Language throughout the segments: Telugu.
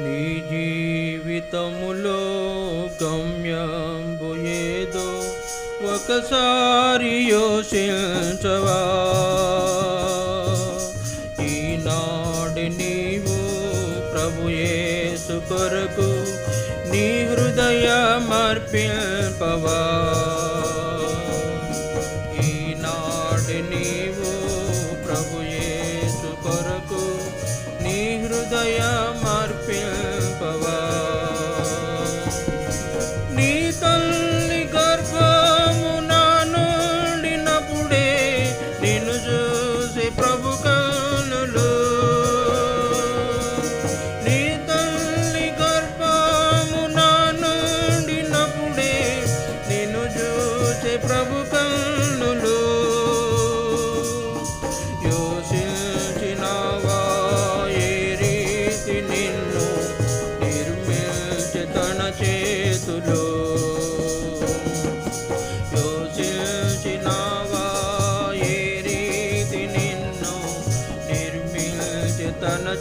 నీ జీవితములో గమ్యంబు ఏదో ఒకసారి యోచించవా?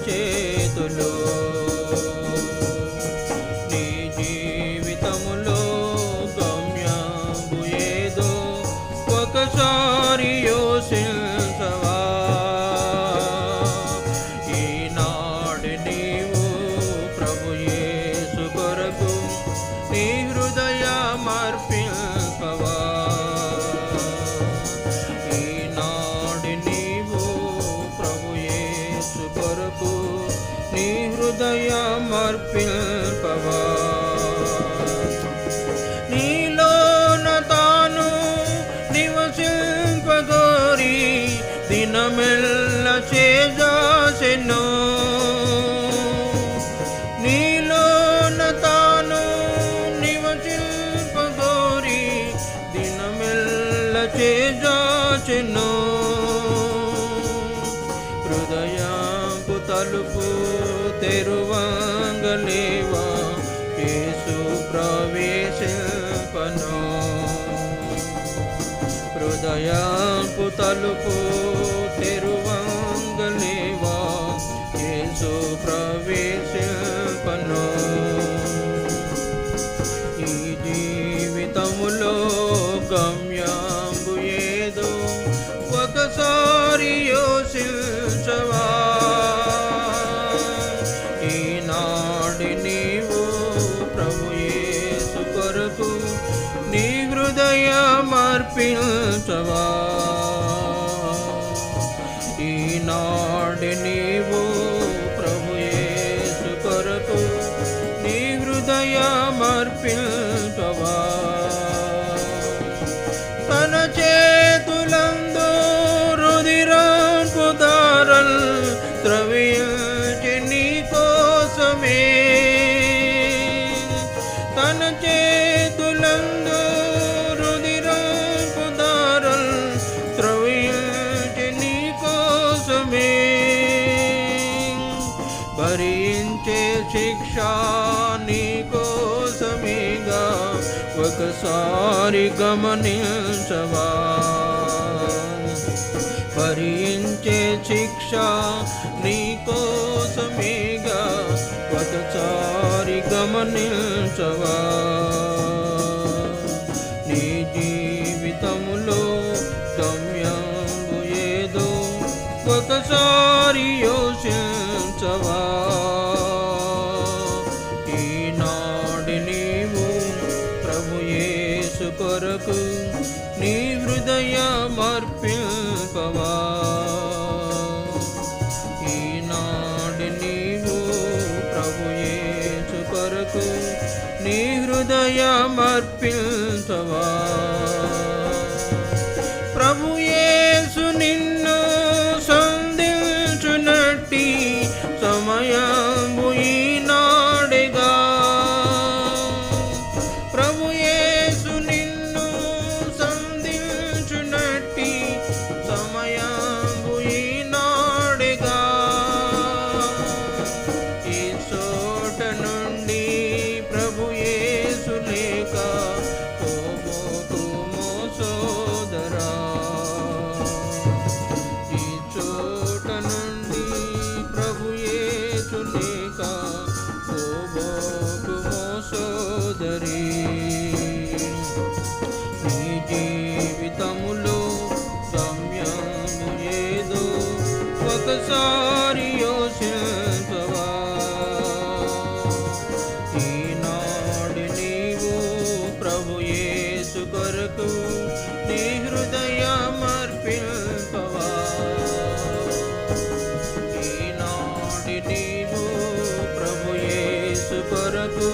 చేతులు. నీ జీవితములో గమ్యంబు ఏదో ఒకసారి యోసించవా. ఈనాడు నీవు ప్రభు యేసు కొరకు నీ హృదయమర్పింపవా హృదయమర్పింపవా నీలోన తాను నివసింపగోరి దినమెల్ల చేజాసెను నీలోన తాను నివసింపగోరి దినమెల్ల చేజాచెను ప్రవేశింపను హృదయాంపు తలుపు తెరువంగలేవా? యేసు ప్రవేశింపను నీ హృదయమర్పించవా ఈనాడు నీవు ప్రభుయేసు కొరకు నీ హృదయమర్పించవా ఒకసారి గమనించవా? భరించే శిక్ష నీకోసమేగా ఒకసారి గమనించవా? నీ జీవితములో గమ్యంబు ఏదో ఒకసారి యోచించవా? కొరకు నీ హృదయ హృదయమర్పింపవా ఈనాడు నీవు ప్రభు కొరకు నీ హృదయమర్పించవా ప్రభు కొరకు నీ హృదయమర్పింపవా ఈనాడు నీవు ప్రభు యేసు కొరకు